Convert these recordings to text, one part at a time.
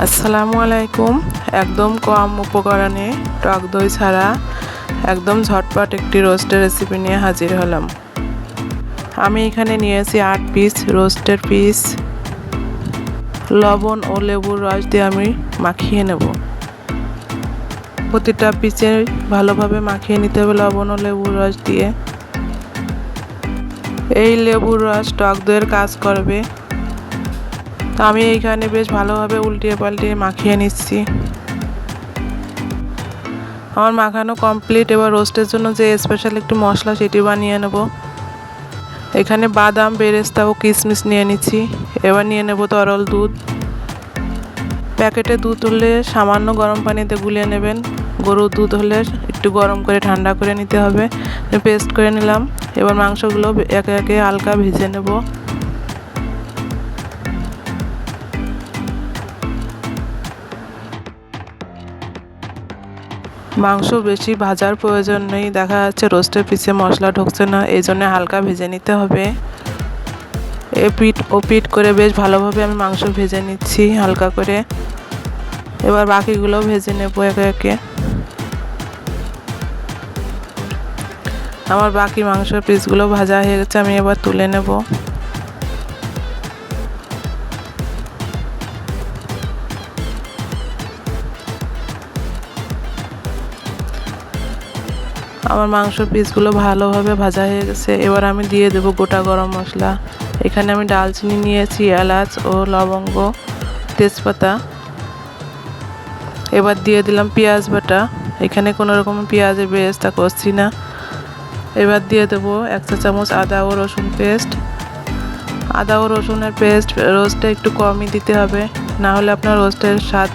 আসসালামু আলাইকুম। একদম কম উপকরণে টক দই ছাড়া একদম ঝটপট একটি রোস্টের রেসিপি নিয়ে হাজির হলাম। আমি এখানে নিয়েছি আট পিস রোস্টের পিস লবণ ও লেবুর রস দিয়ে আমি মাখিয়ে নেব। প্রতিটা পিসে ভালোভাবে মাখিয়ে নিতে হবে লবণ ও লেবুর রস দিয়ে। এই লেবুর রস টক দইয়ের কাজ করবে। তো আমি এইখানে বেশ ভালোভাবে উল্টিয়ে পাল্টিয়ে মাখিয়ে নিচ্ছি। আমার মাখানো কমপ্লিট এবার রোস্টের জন্য যে স্পেশাল একটু মশলা সেটি বানিয়ে নেব। এখানে বাদাম, বেরেস্তা ও কিশমিশ নিয়ে নিচ্ছি। এবার নিয়ে নেব তরল দুধ। প্যাকেটে দুধ হলে সামান্য গরম পানিতে গুলিয়ে নেবেন। গরুর দুধ হলে একটু গরম করে ঠান্ডা করে নিতে হবে। পেস্ট করে নিলাম। এবার মাংসগুলো একে একে হালকা ভেজে নেব। মাংস বেশি ভাজার প্রয়োজন নেই। দেখা যাচ্ছে রোস্টের পিছে মশলা ঢুকছে না, এই জন্য হালকা ভেজে নিতে হবে। এ পিট, ও পিট করে বেশ ভালোভাবে আমি মাংস ভেজে নিচ্ছি হালকা করে। এবার বাকিগুলো ভেজে নেব একে একে। আমার বাকি মাংসের পিসগুলো ভাজা হয়ে গেছে, আমি এবার তুলে নেব। আমার মাংস পিসগুলো ভালোভাবে ভাজা হয়ে গেছে। এবার আমি দিয়ে দেবো গোটা গরম মশলা। এখানে আমি ডালচিনি নিয়েছি, এলাচ ও লবঙ্গ, তেজপাতা। এবার দিয়ে দিলাম পেঁয়াজ বাটা। এখানে কোনো রকম পেঁয়াজের বেরেস্তা করছি না। এবার দিয়ে দেবো এক চা চামচ আদা ও রসুন পেস্ট। আদা ও রসুনের পেস্ট রোস্টে একটু কমই দিতে হবে। না হলে আপনার রোস্টের স্বাদ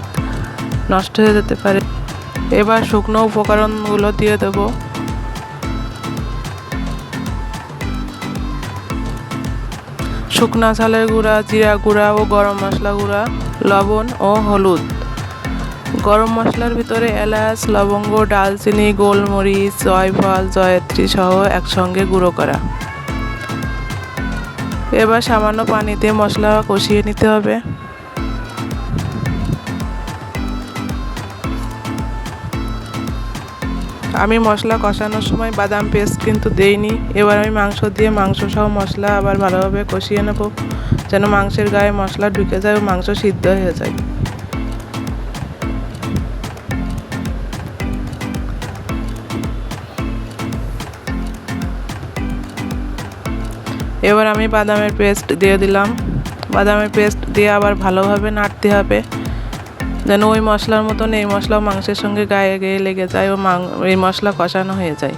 নষ্ট হয়ে যেতে পারে। এবার শুকনো উপকরণগুলো দিয়ে দেবো। শুকনা চালের গুঁড়া, জিরা গুঁড়া ও গরম মশলা গুঁড়া, লবণ ও হলুদ। গরম মশলার ভিতরে এলাচ, লবঙ্গ, ডালচিনি, গোলমরিচ, জয়ফল, জয়ত্রী সহ একসঙ্গে গুঁড়ো করা। এবার সামান্য পানিতে মশলা কষিয়ে নিতে হবে। আমি মশলা কষানোর সময় বাদাম পেস্ট কিন্তু দেইনি। এবার আমি মাংস দিয়ে মাংস সহ মশলা আবার ভালোভাবে কষিয়ে নেব, যেন মাংসের গায়ে মশলা ঢুকে যায় ও মাংস সিদ্ধ হয়ে যায়। এবার আমি বাদামের পেস্ট দিয়ে দিলাম। বাদামের পেস্ট দিয়ে আবার ভালোভাবে নাড়তে হবে। যেন ওই মশলার মতন এই মশলাও মাংসের সঙ্গে গায়ে গিয়ে লেগে যায় ও এই মশলা কষানো হয়ে যায়।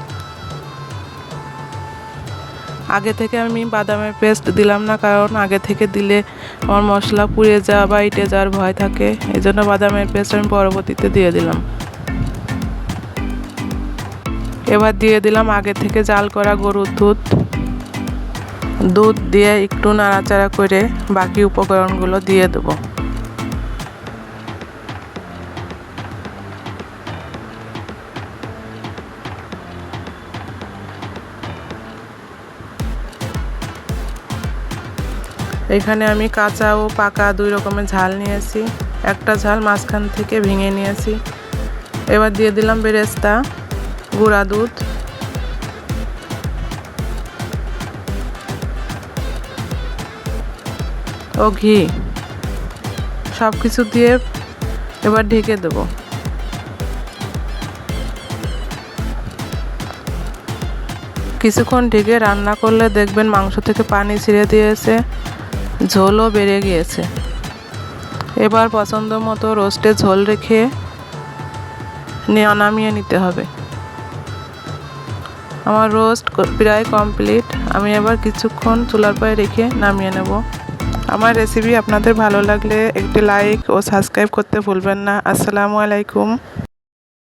আগে থেকে আমি বাদামের পেস্ট দিলাম না, কারণ আগে থেকে দিলে আমার মশলা পুড়ে যাওয়া বা ইটে যাওয়ার ভয় থাকে। এই জন্য বাদামের পেস্ট আমি পরবর্তীতে দিয়ে দিলাম। এবার দিয়ে দিলাম আগে থেকে জাল করা গরুর দুধ। দুধ দিয়ে একটু নাড়াচাড়া করে বাকি উপকরণগুলো দিয়ে দেবো। এখানে আমি কাঁচা ও পাকা দুই রকমের ঝাল নিয়েছি। একটা ঝাল মাঝখান থেকে ভেঙে নিয়েছি। এবার দিয়ে দিলাম বেরেস্তা, গুঁড়া দুধ। ও ঘি। সব কিছু দিয়ে এবার ঢেকে দেবো। কিছুক্ষণ ঢেকে রান্না করলে দেখবেন মাংস থেকে পানি ছিঁড়ে দিয়েছে। ঝোলও বেড়ে গিয়েছে। এবার পছন্দ মতো রোস্টে ঝোল রেখে নামিয়ে নিতে হবে। আমার রোস্ট প্রায় কমপ্লিট। আমি এবার কিছুক্ষণ চুলার পায়ে রেখে নামিয়ে নেব। আমার রেসিপি আপনাদের ভালো লাগলে একটি লাইক ও সাবস্ক্রাইব করতে ভুলবেন না। আসসালামু আলাইকুম।